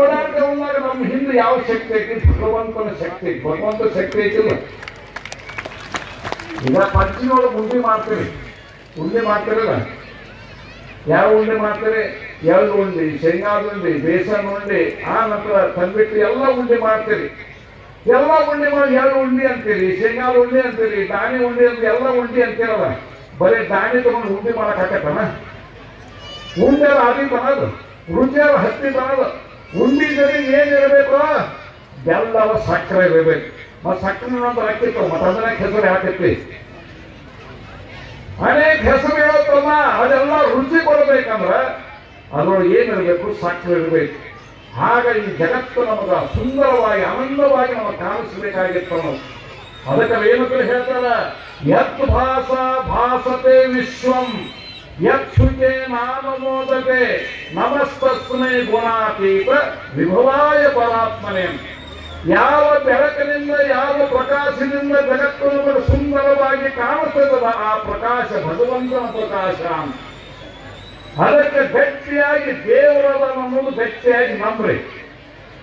ಓಡಾಡ್ತಾ ಹೋದಾಗ ನಮ್ಮ ಹಿಂದೆ ಯಾವ ಶಕ್ತಿ ಐತಿ? ಭಗವಂತನ ಶಕ್ತಿ ಭಗವಂತ ಶಕ್ತಿ ಐತಿಲ್ಲ ಈಗ ಪಂಚಿನೊಳಗೆ ಉಂಡೆ ಮಾಡ್ತೀರಿ. ಉಂಡೆ ಮಾಡ್ತೀರಲ್ಲ? ಯಾವ ಉಂಡೆ ಮಾಡ್ತಾರೆ? ಎಳ್ಳು ಉಂಡೆ, ಶೇಂಗಾದ ಉಂಡೆ, ಬೇಸನ್ ಉಂಡೆ, ಆ ನಂತರ ತಂದ್ಬಿಟ್ಟು ಎಲ್ಲ ಉಂಡೆ ಮಾಡ್ತೀರಿ. ಎಲ್ಲ ಉಂಡೆ ಮಾಡಿ ಎಳ್ಳು ಉಂಡಿ ಅಂತೀರಿ, ಶೇಂಗಾದ ಉಂಡಿ ಅಂತೀರಿ ದಾಣಿ ಉಂಡಿ ಅಂತ ಎಲ್ಲ ಉಂಡಿ ಅಂತೀರಲ್ಲ? ಬರೀ ದಾಣಿ ತಗೊಂಡು ಉಂಡೆ ಮಾಡಕ್ ಹಾಕತ್ತನ ಉಂಡೆ ಆದಿ ಬರೋದು ರುಚಿಯಾದ ಹತ್ತಿ ಬರೋದು ಉಂಡಿ ಜೊತೆ ಏನಿರಬೇಕು ಬೆಲ್ಲವ ಸಕ್ಕರೆ ಇರಬೇಕು ಮತ್ತು ಸಕ್ಕರೆ ನಂತರ ಹಾಕಿತ್ತು ಮತ್ತು ಅದನ್ನ ಹೆಸರು ಹಾಕತ್ತಿ ಅನೇಕ ಹೆಸರು ಹೇಳತ್ತಮ್ಮ ಅದೆಲ್ಲ ರುಚಿ ಕೊಡಬೇಕಂದ್ರ ಅದರೊಳಗೆ ಏನಿರಬೇಕು ಸಕ್ಕರೆ ಇರಬೇಕು. ಆಗ ಈ ಜಗತ್ತು ನಮಗ ಸುಂದರವಾಗಿ, ಆನಂದವಾಗಿ ನಮಗೆ ಕಾಣಿಸ್ಬೇಕಾಗಿತ್ತು. ನಾವು ಅದಕ್ಕೆ ಏನಂತ ಹೇಳ್ತಾರ? ಯತ್ ಭಾಸ ಭಾಸತೆ ವಿಶ್ವಂ. ಯತ್ ನಾಮಮೋದತೆ ನಾಮ ಮೋದತೆ ನಮಸ್ತಸ್ಮೈ ಗುಣಾತೀತ ವಿಭವಾಯ ಪರಾತ್ಮನೆ. ಯಾವ ಬೆಳಕಿನಿಂದ, ಯಾವ ಪ್ರಕಾಶದಿಂದ ಜಗತ್ತು ನಮಗೆ ಸುಂದರವಾಗಿ ಕಾಣುತ್ತದ ಆ ಪ್ರಕಾಶ ಭಗವಂತನ ಪ್ರಕಾಶ. ಅದಕ್ಕೆ ಗಟ್ಟಿಯಾಗಿ ದೇವರದ ನಮ್ಮನ್ನು ಗಟ್ಟಿಯಾಗಿ ನಂಬ್ರಿ.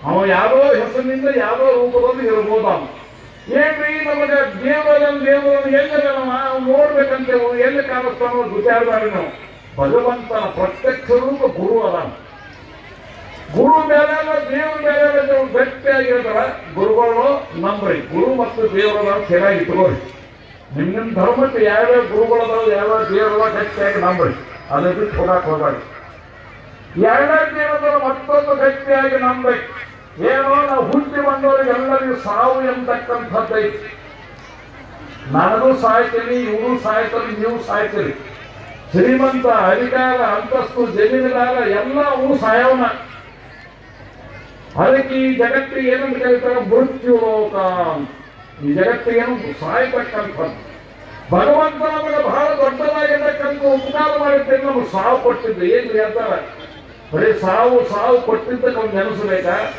ಅವ ಯಾವ ಹೆಸರಿನಿಂದ ಯಾವುದೋ ರೂಪದಲ್ಲಿ ಇರ್ಬೋದು ಅವನು ಏನ್ರಿ ನಮಗೆ ದೇವರನ್ನು ದೇವರನ್ನು ಎಲ್ಲಿ ನಾವು ನೋಡ್ಬೇಕಂತ ಎಲ್ಲಿ ಕಾಣಿಸ್ತಾನೋ ಮಾಡಿ ನಾವು. ಭಗವಂತನ ಪ್ರತ್ಯಕ್ಷ ರೂಪ ಗುರು ಅದ. ಗುರು ಮೇಲೆ ದೇವ್ರ ನೀವು ಗಟ್ಟಿಯಾಗಿರ್ತಾರ ಗುರುಗಳು, ನಂಬ್ರಿ. ಗುರು ಮತ್ತು ದೇವರ ಚೆನ್ನಾಗಿ ಇಟ್ಕೋರಿ ನಿಮ್ ನಿಮ್ ಧರ್ಮಕ್ಕೆ ಯಾವ್ಯಾವ ಗುರುಗಳದಾವ ಯಾವ್ಯಾವ ದೇವರ ಗಟ್ಟಿಯಾಗಿ ನಂಬ್ರಿ. ಅದಕ್ಕೆ ಬಿಟ್ಟು ಹೋಗಕ್ ಹೋಗ್ಬೇಡಿ. ಎರಡನೇ ದೇವರ ಮತ್ತೊಂದು ಗಟ್ಟಿಯಾಗಿ ನಂಬಬೇಕು ಏನೋ ನಾವು ಹುಟ್ಟಿ ಎಲ್ಲರಿಗೂ ಸಾವು ಎಂಬತಕ್ಕಂಥದ್ದೈತಿ ನನಗೂ ಸಾಯ್ತೀನಿ ಇವರು ಸಾಯ್ತಾರೆ ನೀವು ಸಾಯ್ತೀರಿ. ಶ್ರೀಮಂತ ಅಧಿಕಾರ ಅಂತಸ್ತು ಜಮೀನುದಾರ ಎಲ್ಲ ಅವನು ಸಾಯವನ. ಅದಕ್ಕೆ ಈ ಜಗತ್ತಿಗೆ ಏನಂತ ಕರೀತಾರೆ? ಮೃತ್ಯು ಲೋಕ. ಈ ಜಗತ್ತಿಗೆ ಏನು? ಸಾಯ್ತಕ್ಕಂಥದ್ದು. ಭಗವಂತ ನಮಗೆ ಬಹಳ ದೊಡ್ಡದಾಗಿರ್ತಕ್ಕಂಥ ಉಪಕಾರ ಮಾಡಿದ್ದೆ ನಮಗೆ ಸಾವು ಕೊಟ್ಟಿದ್ದು. ಏನ್ರಿ ಅಂತಾರೆ? ಬರೀ ಸಾವು ಸಾವು ಕೊಟ್ಟಿದ್ದಕ್ಕೆ ಅವ್ನು ನೆನೆಸ್ಬೇಕಾ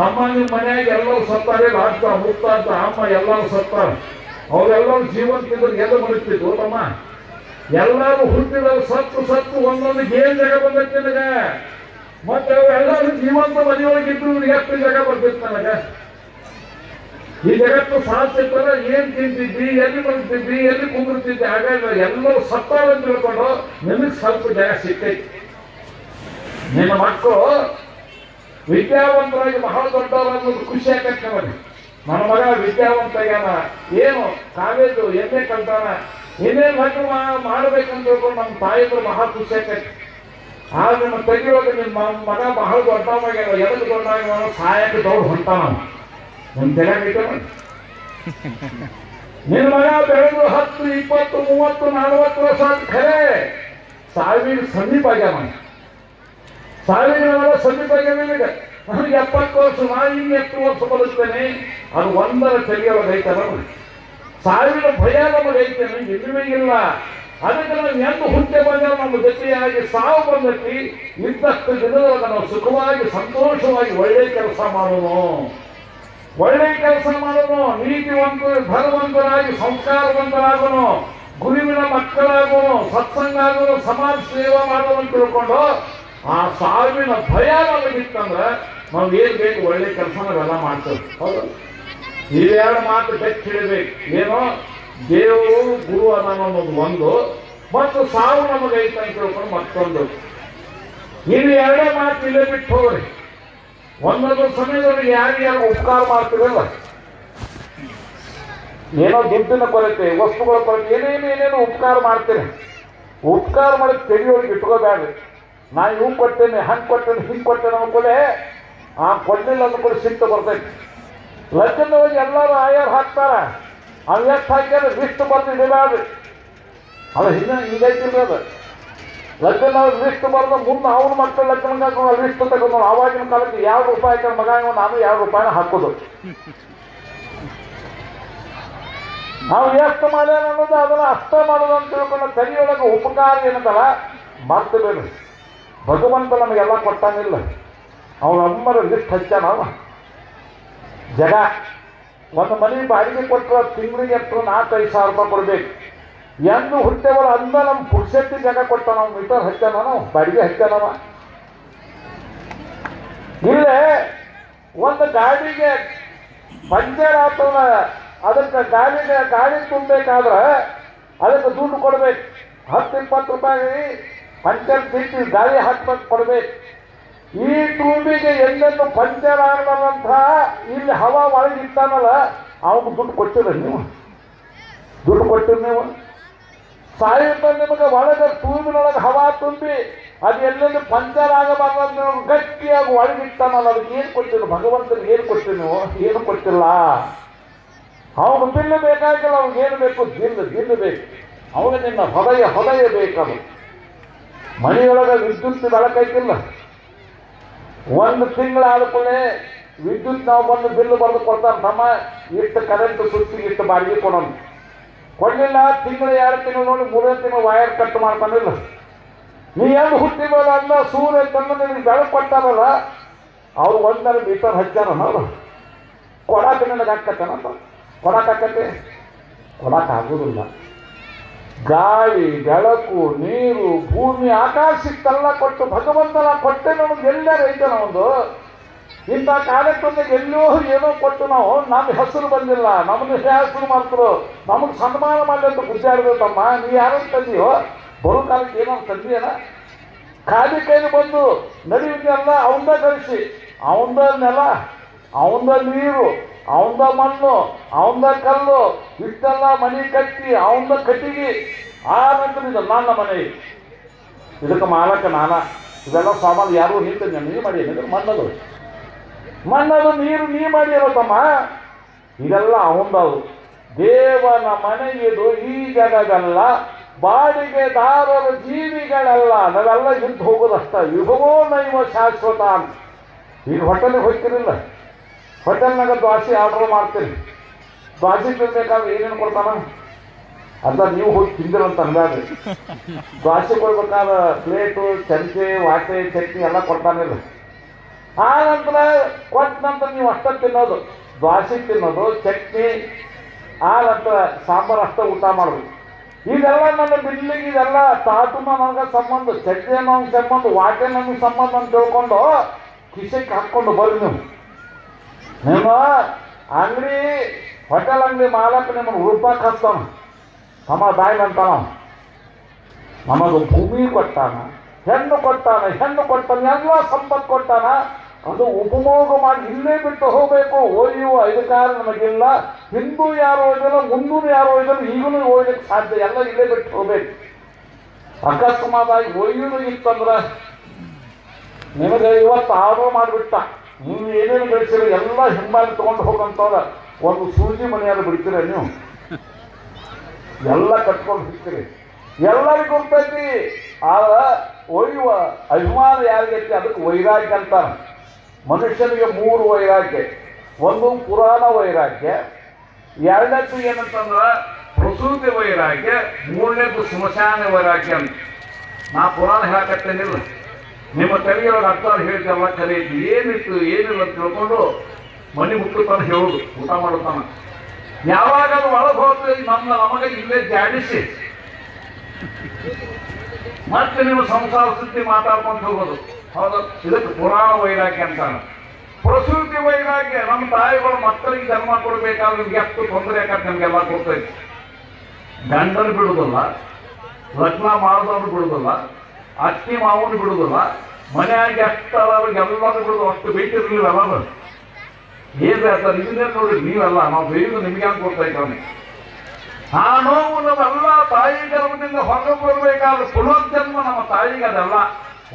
ತಮ್ಮ ನಿಮ್ಮ ಮನೆಯಾಗ ಎಲ್ಲರೂ ಸತ್ತಾರೆ, ರಾಜ್ಯ ಮುಕ್ತಾಂತ ಅಮ್ಮ ಎಲ್ಲರೂ ಸತ್ತಾರ. ಅವರೆಲ್ಲರೂ ಜೀವಂತಿದ್ರು ಎಲ್ಲ ಮರಿತಿದ್ರು ತಮ್ಮ. ಎಲ್ಲರೂ ಹುಟ್ಟಿದವರು ಸತ್ತು ಸತ್ತು, ಒಂದೊಂದು ಏನ್ ಜಾಗ ಬಂದೈತಿ ನನಗ? ಮತ್ತೆ ಎಲ್ಲರೂ ಜೀವಂತ ಮನೆಯೊಳಗಿದ್ರು ಎಷ್ಟು ಜಾಗ ಬರ್ತಿತ್ತು ನನಗ? ಈ ಜಗತ್ತು ಸಾಧಿಸಿರ್ತಾರ ಏನ್ ತಿಂತಿದ್ವಿ, ಎಲ್ಲಿ ಬರ್ತಿದ್ದಿ ಎಲ್ಲಿ ಕುಂದಿರ್ತಿದ್ವಿ, ಹಾಗಾಗಿ ಎಲ್ಲರೂ ಸತ್ತಾರ ಅಂತ ತಿಳ್ಕೊಂಡು ನಿಮಗೆ ಸ್ವಲ್ಪ ಜಾಗ ಸಿಕ್ಕೈತಿ ನಿನ್ನ ಮಕ್ಕಳು ವಿದ್ಯಾವಂತರಾಗಿ ಬಹಳ ದೊಡ್ಡವರು ಅನ್ನೋದು ಖುಷಿ ಆಗತ್ತೆ ನಮಗೆ ನನ್ನ ಮಗ ವಿದ್ಯಾವಂತ ಆಗ್ಯಾನ. ಏನು? ಕಾಲೇಜು ಎಮ್ಮೆ ಕಲ್ತಾನ. ಏನೇನು ಮಕ್ಕಳು ಮಾಡ್ಬೇಕಂತ ಹೇಳ್ಕೊಂಡು ನಮ್ಮ ತಾಯಿದ್ರು ಬಹಳ ಖುಷಿ ಆಗತ್ತೆ ಆದ್ರೆ ನಿಮ್ಮ ತೆಗಿಯೋದು ನಿಮ್ಮ ಮಗ ಬಹಳ ದೊಡ್ಡವಾಗ್ಯಾವ ಎದಕ್ಕೆ ದೊಡ್ಡವಾಗ್ಯಾವ ಸಾಯಕ್ಕೆ ದೌಡ್ ಹೊಂಟಾನ ಒಂದು ತೆಗಿಬೇಕು ನಿನ್ನ ಮಗ ಬೆಳೆದು ಹತ್ತು, ಇಪ್ಪತ್ತು, ಮೂವತ್ತು, ನಲವತ್ತು ವರ್ಷ ಅಂತ ಖರೆ ಸಾವಿರ ಸಮೀಪ ಆಗ್ಯಾವ ಸಾವಿರ ಸಮೀಪ ಆಗ್ಯಾವ ನಿನಗೆ ಎಪ್ಪತ್ತು ವರ್ಷ ನಾನು ಇನ್ನು ಎಷ್ಟು ವರ್ಷ ಬದುಕ್ತೇನೆ ಅದು ಒಂದರ ತೆಗಿಯೊಳಗೆ ರೈತರ ಸಾವಿರ ಭಯ ನಮಗೆ ಐತೇನೆ ಇಲ್ಲ. ಅದಕ್ಕೆ ನಾವು ಎಂದು ಹುಟ್ಟೆ ಬಂದ ನಮ್ಮ ಜೊತೆಯಾಗಿ ಸಾವು ಬಂದಿ ಇದ್ದಷ್ಟು ದಿನದೊಳಗೆ ನಾವು ಸುಖವಾಗಿ, ಸಂತೋಷವಾಗಿ ಒಳ್ಳೆ ಕೆಲಸ ಮಾಡೋಣ ಒಳ್ಳೆ ಕೆಲಸ ಮಾಡೋಣ ನೀತಿವಂತ ಧನವಂತರಾಗಿ ಸಂಸ್ಕಾರವಂತರಾಗೋನು ಗುರುವಿನ ಮಕ್ಕಳಾಗೋನು ಸತ್ಸಂಗ ಆಗೋನು ಸಮಾಜ ಸೇವಾ ಮಾಡೋನು ತಿಳ್ಕೊಂಡು ಆ ಸಾವಿನ ಭಯ ನಮಗಿತ್ತಂದ್ರೆ ನಾವು ಏನ್ ಬೇಕು? ಒಳ್ಳೆ ಕೆಲಸ ನಾವೆಲ್ಲ ಮಾಡ್ತೇವೆ. ಹೌದು? ಇವೆರಡು ಮಾತು ಬೆಚ್ಚ ಹಿಡಿಬೇಕು ಏನೋ ದೇವರು, ಗುರು ಅನ್ನೋದು ಒಂದು, ಮತ್ತು ಸಾವು ನಮಗೈತ ಅಂತ ತಿಳ್ಕೊಂಡು ಮತ್ತೊಂದು. ಇನ್ನು ಎರಡೇ ಮಾತು ಇಲ್ಲೇ ಬಿಟ್ಟು ಹೋಗ್ರಿ. ಒಂದೊಂದು ಸಮಯದಲ್ಲಿ ಯಾರ್ಯಾರು ಉಪಕಾರ ಮಾಡ್ತೀರಲ್ಲ ಏನೋ ದುಡ್ಡಿನ ಕೊರತೆ, ವಸ್ತುಗಳ ಕೊರತೆ, ಏನೇನು ಏನೇನು ಉಪಕಾರ ಮಾಡ್ತೀರಿ? ಉಪಕಾರ ಮಾಡಿ ತೆಗಿಯೋರಿಗೆ ಇಟ್ಕೋಬೇಡ್ರಿ. ನಾ ಇವು ಕೊಟ್ಟೇನೆ ಹಂಗೆ ಕೊಟ್ಟೇನೆ ಹಿಂಗೆ ಕೊಟ್ಟೇನೆ ಅನ್ಕೊಳ್ಳೆ ಆ ಕೊಡ್ಲಿಲ್ಲ ಅಂದ್ಕೊಳ್ಳಿ ಸಿಟ್ಟು ಬರ್ತೈತಿ. ಹೋಗಿ ಎಲ್ಲರೂ ಆಯರ್ ಹಾಕ್ತಾರ. ಅವ್ ಎಷ್ಟು ಹಾಕ್ಯಾರ ಲಿಸ್ಟ್ ಬರ್ತಿದ್ದಿಲ್ಲ ಅದು. ಅದು ಹಿಂದೆ ಹಿಂಗೈತಿಲ್ಲ ಅದು. ಲಗ್ನ ಲಿಸ್ಟ್ ಬರ್ದು ಮುಂದೆ ಅವ್ರ ಮಕ್ಕಳ ಲಗ್ನ ಹಾಕೊಂಡು ಲಿಸ್ಟ್ ತಗೊಂಡು ಆವಾಗಿನ ಕಾಲಕ್ಕೆ ಯಾವ ರೂಪಾಯಿ ಹಾಕ್ಯಾರ ಮಗ ನಾನು ಯಾವ ರೂಪಾಯಿನ ಹಾಕೋದು. ನಾವು ಎಷ್ಟು ಮಾಡ್ಯಾನ ಅನ್ನೋದು ಅದನ್ನ ಅಷ್ಟ ಮಾಡೋದು ಅಂತ ತಿಳ್ಕೊಂಡು ತಲೆಯೊಳಗೆ ಉಪಕಾರ ಏನಂತಲ್ಲ, ಮರ್ತು ಭಗವಂತ ನಮಗೆಲ್ಲ ಕೊಟ್ಟಂಗಿಲ್ಲ. ಅವನ ಅಮ್ಮರ ಲಿಸ್ಟ್ ಹಚ್ಚಾನ ಜಗ, ಒಂದು ಮನೆ ಬಾಡಿಗೆ ಕೊಟ್ಟರೆ ತಿಂಗಳಿಗೆ ಎಷ್ಟು ನಾಲ್ಕೈದು ಸಾವಿರ ರೂಪಾಯಿ ಕೊಡ್ಬೇಕು. ಎಂದು ಹುಟ್ಟೇವಲ್ಲ ಅಂದ ನಮ್ಮ ಪುರುಷಕ್ಕೆ ಜಗ ಕೊಟ್ಟ ನಾವು ಮೀಟರ್ ಹಚ್ಚಾನ ನಾವು ಬಾಡಿಗೆ ಹಚ್ಚಾನವ ಇಲ್ಲೇ ಒಂದು ಗಾಡಿಗೆ ಪಂಚರ್ ಆಗ್ತದ ಅದಕ್ಕೆ ಗಾಡಿಗೆ ಗಾಡಿ ತುಂಬಬೇಕಾದ್ರೆ ಅದಕ್ಕೆ ದುಡ್ಡು ಕೊಡ್ಬೇಕು. ಹತ್ತು ಇಪ್ಪತ್ತು ರೂಪಾಯಿ ಪಂಚರ್ ತಿಂದು ಗಾಳಿ ಹಾಕ್ಬೇಕು ಕೊಡ್ಬೇಕು. ಈ ಟೂಬಿಗೆ ಎಲ್ಲೆಲ್ಲ ಪಂಚರ್ ಆಗದಂತ ಇಲ್ಲಿ ಹವಾ ಒಳಗಿತ್ತಾನಲ್ಲ ಅವನು ದುಡ್ಡು ಕೊಟ್ಟಿರ ನೀವು. ದುಡ್ಡು ಕೊಟ್ಟಿರ ನೀವು. ಸಾಯುತ್ತ ನಿಮಗೆ ಒಳಗೆ ಟೂಬಿನೊಳಗೆ ಹವಾ ತುಂಬಿ, ಅದು ಎಲ್ಲೆಲ್ಲ ಪಂಚರ್ ಆಗಬಾರ್ದು ಗಟ್ಟಿಯಾಗಿ ಒಳಗಿರ್ತಾನಲ್ಲ ಅದಕ್ಕೆ ಏನು ಕೊಟ್ಟಿರು? ಭಗವಂತನಿಗೆ ಏನು ಕೊಟ್ಟಿರಿ ನೀವು? ಏನು ಕೊಟ್ಟಿಲ್ಲ. ಅವನು ಬಿಲ್ಲು ಬೇಕಾಗಿಲ್ಲ ಅವ್ನಿಗೆ ಏನು ಬೇಕು? ದಿಲ್ಲು ದಿಲ್ಲು ಬೇಕು ಅವನು ನಿನ್ನ ಹೃದಯ ಹೃದಯ ಬೇಕದು. ಮನೆಯೊಳಗೆ ವಿದ್ಯುತ್ ಬೆಳಕೈತಿಲ್ಲ. ಒಂದು ತಿಂಗಳಾದ ಕೂಡಲೇ ವಿದ್ಯುತ್ ನಾವು ಬಂದು ಬಿಲ್ಲು ಬರೆದು ಕೊಡ್ತಾರೆ, ನಮ್ಮ ಇಷ್ಟು ಕರೆಂಟ್ ಸುತ್ತಿ ಇಷ್ಟು ಬಾಡಿಗೆ ಕೊಡೋಣ ಕೊಡಲಿಲ್ಲ, ತಿಂಗಳು ಎರಡು ತಿಂಗಳು ನೋಡಿ ಮೂರನೇ ತಿಂಗಳು ವೈರ್ ಕಟ್ ಮಾಡ್ಕೊಂಡಿಲ್ಲ ನೀ ಏನು ಹುಟ್ಟಿಬಲ್ಲ ಅಲ್ಲ, ಸೂರ್ಯ ತಂದು ನಿನಗೆ ಬೆಳಕು ಕೊಟ್ಟಾರಲ್ಲ ಅವ್ರು ಒಂದರ ಮೀಟರ್ ಹಚ್ಚಾರ ನಾವು ಕೊಡಾಕ ನನಗೆ ಹಾಕತ್ತೇನಂತ ಕೊಡಕ್ಕೆ ಕೊಡಕ್ಕಾಗೋದಿಲ್ಲ ಗಾಳಿ ಬೆಳಕು ನೀರು, ಭೂಮಿ, ಆಕಾಶಕ್ಕೆಲ್ಲ ಕೊಟ್ಟು ಭಗವಂತನ ಕೊಟ್ಟೆ ನಮಗೆ ಎಲ್ಲರ ಐತೆ ಒಂದು ಇಂಥ ಕಾರ್ಯಕ್ರಮಕ್ಕೆ ಎಲ್ಲೋ ಏನೋ ಕೊಟ್ಟು ನಾವು, ನಮ್ಮ ಹೆಸರು ಬಂದಿಲ್ಲ ನಮ್ಮದು ಹೆಸರು ಮಾತ್ರ. ನಮಗೆ ಸನ್ಮಾನ ಮಾಡಿ ಅಂತ ತಮ್ಮ ನೀ ಯಾರನ್ನು ತಂದಿಯೋ ಬರೋ ಕಾಲಕ್ಕೆ ಏನೋ ತಂದಿಯನ ಖಾಲಿ ಕೈಲಿ ಬಂದು ನಡೆಯುವುದೆಲ್ಲ ಅವಂದ ಕಳಿಸಿ ಅವಂದ ನೆಲ, ಅವಂದ ನೀರು. ಅವಂದ ಮಣ್ಣು, ಅವಂದ ಕಲ್ಲು, ಇಷ್ಟೆಲ್ಲ ಮನೆ ಕಟ್ಟಿ, ಅವಂದ ಕಟ್ಟಿಗೆ. ಆ ನಂತರ ಇದು ನನ್ನ ಮನೆ. ಇದಕ್ಕೆ ಮಾಲಕ ನಾನ. ಇದೆಲ್ಲ ಸಾಮಾನು ಯಾರು ನಿಂತ ನೀ ಮಾಡಿ ಮಣ್ಣದು. ಮಣ್ಣದು ನೀರು ನೀ ಮಾಡಿ ತಮ್ಮ. ಇದೆಲ್ಲ ಅವಂದವು ದೇವನ ಮನೆಗಿದು ಈ ಜಗದಲ್ಲ. ಬಾಡಿಗೆದಾರರ ಜೀವಿಗಳಲ್ಲ. ನಾವೆಲ್ಲ ಇದ್ದು ಹೋಗೋದಷ್ಟ. ಯುಗವೋ ನೈವ ಶಾಶ್ವತ. ಈಗ ಹೊಟ್ಟೆಗೆ ಹೋಗ್ತಿರಿಲ್ಲ ಹೋಟೆಲ್ನಾಗ ದ್ವಾಸಿ ಆರ್ಡರ್ ಮಾಡ್ತೀರಿ. ದ್ವಾಸಿ ತಿನ್ಬೇಕಾದ್ರೆ ಏನೇನು ಕೊಡ್ತಾನ? ಅಲ್ಲ ನೀವು ಹೋಗಿ ತಿಂದಿರಂತ ಅಂದಾಡ್ರಿ ದ್ವಾಸಿ ಕೊಡ್ಬೇಕಾದ ಪ್ಲೇಟು ಚಮಚೆ ವಾಟೆ, ಚಟ್ನಿ ಎಲ್ಲ ಕೊಡ್ತಾನಿಲ್ಲ ಆ ನಂತರ ಕೊಟ್ಟ ನಂತರ ನೀವು ಅಷ್ಟ ತಿನ್ನೋದು. ದ್ವಾಸಿ ತಿನ್ನೋದು, ಚಟ್ನಿ, ಆ ನಂತರ ಸಾಂಬಾರು ಅಷ್ಟ ಊಟ ಮಾಡೋದು. ಇದೆಲ್ಲ ನನ್ನ ಬಿಲ್ಲಿಗೆ ಇದೆಲ್ಲ ತಾತುನ ನನಗೆ ಸಂಬಂಧ ಚಟ್ನಿ ಅನ್ನೋ ಸಂಬಂಧ ವಾಟೆ ನನಗೆ ಸಂಬಂಧ ಅಂತ ತಿಳ್ಕೊಂಡು ಕಿಸೆಗೆ ಹಾಕ್ಕೊಂಡು ಬರ್ರಿ ನೀವು. ನಿಮ್ಮ ಅಂಗಡಿ, ಹೋಟೆಲ್ ಅಂಗಡಿ ಮಾಲಕ ನಿಮ್ಮನ್ನು ರೂಪಾಯಿ ಹಚ್ತಾನ ನಮ್ಮ ಬಾಯಿಲ್ ಅಂತಾನ ನಮಗ ಭೂಮಿ ಕೊಟ್ಟಾನ, ಹೆಣ್ಣು ಕೊಟ್ಟಾನ ಹೆಣ್ಣು ಕೊಟ್ಟಾನ, ಎಲ್ಲ ಸಂಪತ್ತು ಕೊಟ್ಟಾನ. ಅದು ಉಪಮೋಗ ಮಾಡಿ ಇಲ್ಲೇ ಬಿಟ್ಟು ಹೋಗಬೇಕು. ಒಯ್ಯುವ ಅಧಿಕಾರ ನಮಗಿಲ್ಲ. ಹಿಂದೂ ಯಾರು ಓದಿಲ್ಲ ಮುಂದೂ ಯಾರು ಓದಿಲ್ಲ ಈಗಲೂ ಓದಲಿಕ್ಕೆ ಸಾಧ್ಯ ಎಲ್ಲ ಇಲ್ಲೇ ಬಿಟ್ಟು ಹೋಗ್ಬೇಕು. ಅಕಸ್ಮಾತಾಗಿ ಓಯ್ಯೂ ಇತ್ತಂದ್ರೆ ನಿಮಗೆ ಇವತ್ತು ಆರ್ಡರ್ ಮಾಡಿಬಿಟ್ಟ. ನೀವು ಏನೇನು ಬೆಳೆಸಿರೋ, ಎಲ್ಲ ಹಿಂಬಾಲಿ ತೊಗೊಂಡು ಹೋಗಂತವ್ರ. ಒಂದು ಸೂಜಿ ಮನೆಯಾದ್ರು ಬಿಡ್ತೀರ ನೀವು? ಎಲ್ಲ ಕಟ್ಕೊಂಡು ಹೋಗ್ತೀರಿ. ಎಲ್ಲರಿಗೂ ಗೊತ್ತೈತಿ ಆದ್ರೆ ಒಯ್ಯುವ ಅಭಿಮಾನ ಯಾರಿಗೈತಿ ಅದಕ್ಕೆ ವೈರಾಗ್ಯ ಅಂತ ಮನುಷ್ಯನಿಗೆ ಮೂರು ವೈರಾಗ್ಯ. ಒಂದು ಪುರಾಣ ವೈರಾಗ್ಯ, ಎರಡನೇದು ಏನಂತಂದ್ರೆ ಪ್ರಸೂತಿ ವೈರಾಗ್ಯ, ಮೂರನೇದು ಸ್ಮಶಾನ ವೈರಾಗ್ಯ ಅಂತ. ನಾ ಪುರಾಣ ಹೇಳಕತ್ತೇನಿಲ್ಲ ನಿಮ್ಮ ತಲೆಯೊಳಗೆ ಹೇಳ್ತಲ್ಲ ಖರೆ ಐತಿ ಏನಿತ್ತು, ಏನಿಲ್ಲ ಅಂತ ತಿಳ್ಕೊಂಡು ಮನೆ ಮುಟ್ಟುತ್ತಾನೆ ಹೇಳುದು, ಊಟ ಮಾಡುತ್ತಾನ ಯಾವಾಗ ಒಳಗೆ ಹೋಗ್ತದೆ ನಮ್ಮ, ನಮಗೆ ಇಲ್ಲೇ ಜಾಡಿಸಿ ಮತ್ತೆ ನೀವು ಸಂಸಾರ ಸುದ್ದಿ ಮಾತಾಡ್ಕೊಂಡು ಹೋಗೋದು. ಹೌದು, ಇದಕ್ಕೆ ಪುರಾಣ ವೈರಾಗ್ಯ ಅಂತಾನೆ. ಪ್ರಸೂತಿ ವೈರಾಗ್ಯ, ನಮ್ಮ ತಾಯಿಗಳು ಮಕ್ಕಳಿಗೆ ಜನ್ಮ ಕೊಡಬೇಕಾದ್ರೆ ನಿಮ್ಗೆ ಎಷ್ಟು ತೊಂದರೆ ಯಾಕಂತ ನಮಗೆಲ್ಲ ಗೊತ್ತೈತಿ. ಗಂಡನ್ ಬಿಡುದಲ್ಲ, ಲಗ್ನ ಮಾಡಿದವ್ರು ಬಿಡುದಿಲ್ಲ. ಅತ್ತಿ ಮಾವನು ಬಿಡುದಿಲ್ಲ, ಮನೆಯಾಗ ಎಷ್ಟಾದವ್ರಿಗೆಲ್ಲರೂ ಬಿಡುದು, ಅಷ್ಟು ಬೇಕಿರ್ಲಿಲ್ಲ ಎಲ್ಲರೂ ಏನ್ ಹೇಳ್ತಾರೆ ಇದನ್ನೇ ನೋಡಿ ನೀವೆಲ್ಲ, ನಾವು ಬೇಯುದು ನಿಮಗೆ ಅಂತ ಕೊಡ್ತಾ ಇದ್ದಾನೆ. ಆ ನೋವು ನಮ್ಮೆಲ್ಲ ತಾಯಿ ಗರ್ಭದಿಂದ ಹೊರಗೆ ಬರಬೇಕಾದ್ರೆ ಪುನರ್ಜನ್ಮ ನಮ್ಮ ತಾಯಿಗೆ ಅದೆಲ್ಲ.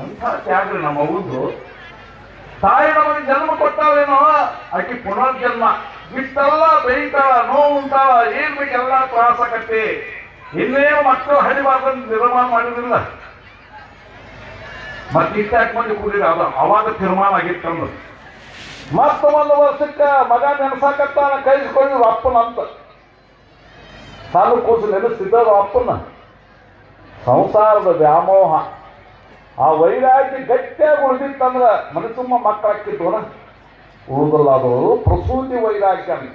ಎಂಥ ತ್ಯಾಗ್ರಿ ನಮ್ಮ ಅವ್ದು ತಾಯಿ ನಮಗೆ ಜನ್ಮ ಕೊಟ್ಟಾವೇನೋ ಆಕೆ ಪುನರ್ಜನ್ಮ. ಇಷ್ಟೆಲ್ಲ ಬೇಯ್ತಾಳ, ನೋವು ಉಂಟಾಳ, ಏನ್ ಬೇಕೆಲ್ಲ ತ್ರಾಸ ಕಟ್ಟಿ. ಇನ್ನೇನು ಮಕ್ಕಳು ಹಳಿಬಾರ್ದು ನಿರ್ಮಾಣ ಮಾಡಿದಿಲ್ಲ ಮತ್ತೆ ಇಷ್ಟಾಕ್ ಮಂದಿ ಕೂಡಿದ್ರೆ ಅದು ಅವಾಗ ತೀರ್ಮಾನ ಆಗಿತ್ತು ಅಂದ್ರೆ ಮತ್ತೆ ಒಂದು ವರ್ಷಕ್ಕೆ ಮಗ ನೆನಸಾಕತ್ತಾನ ಕೈಸ್ಕೊಂಡು ಅಪ್ಪನಂತ ಸಾಲು ಕೂಸು ನೆನೆಸ್ತಿದ್ದದು ಅಪ್ಪನ. ಸಂಸಾರದ ವ್ಯಾಮೋಹ. ಆ ವೈರಾಗ್ಯ ಗಟ್ಟಿಯಾಗಿ ಉಳಿದಿತ್ತಂದ್ರೆ ಮನೆ ತುಂಬ ಮಕ್ಕಳಾಕಿದ್ವನ ಉಳಿದಲ್ಲ ಅದು ಪ್ರಸೂತಿ ವೈರಾಗ್ಯ ಅಂತ.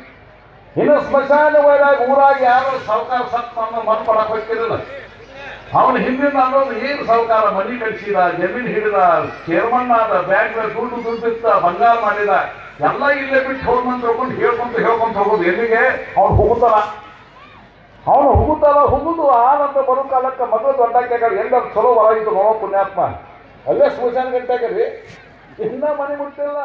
ಇನ್ನು ಸ್ಮಶಾನ ವೈರಾಗ್ಯ ಊರಾಗಿ ಯಾರು ಸಾವುಕಾರ ಸತ್ತ ಮನ್ ಹೋಗ್ತಿರಲಿಲ್ಲ. ಅವನು ಹಿಂದಿನ ಅನ್ನೋದು ಏನು ಸಾಹುಕಾರ? ಮನಿ ಕಟ್ಸಿದ, ಜಮೀನ್ ಹಿಡಿದ ಚೇರ್ಮನ್ ಆದ ಬ್ಯಾಂಕ್ ದುಡ್ಡು ದುಡ್ಡಿತ್ತ ಬಂಗಾರ ಮಾಡಿದ, ಎಲ್ಲ ಇಲ್ಲೇ ಬಿಟ್ಟು ಹೋಗ್ಮಂತ ಹೋಗ್ಕೊಂಡು ಹೇಳ್ಕೊಂತ ಹೇಳ್ಕೊಂತ ಹೋಗೋದು. ಎಲ್ಲಿಗೆ? ಅವ್ನು ಹೋಗುತ್ತಲ್ಲ ಅವನು ಹುಗುತ್ತಲ್ಲ ಹೋಗುದು, ಆನಂದ ಬರೋ ಕಾಲಕ್ಕೆ ಮದುವೆ ದೊಡ್ಡಾಕ್ಯಾಗ ಎಲ್ಲರೂ ಚಲೋ ಹೊರಗಿದ್ದು ನೋಡೋ ಪುಣ್ಯಾತ್ಮ. ಅಲ್ಲೇ ಸೂಚನೆ ಗಂಟೆ ರೀ ಇನ್ನ ಮನೆ ಮುಟ್ಟಿಲ್ಲ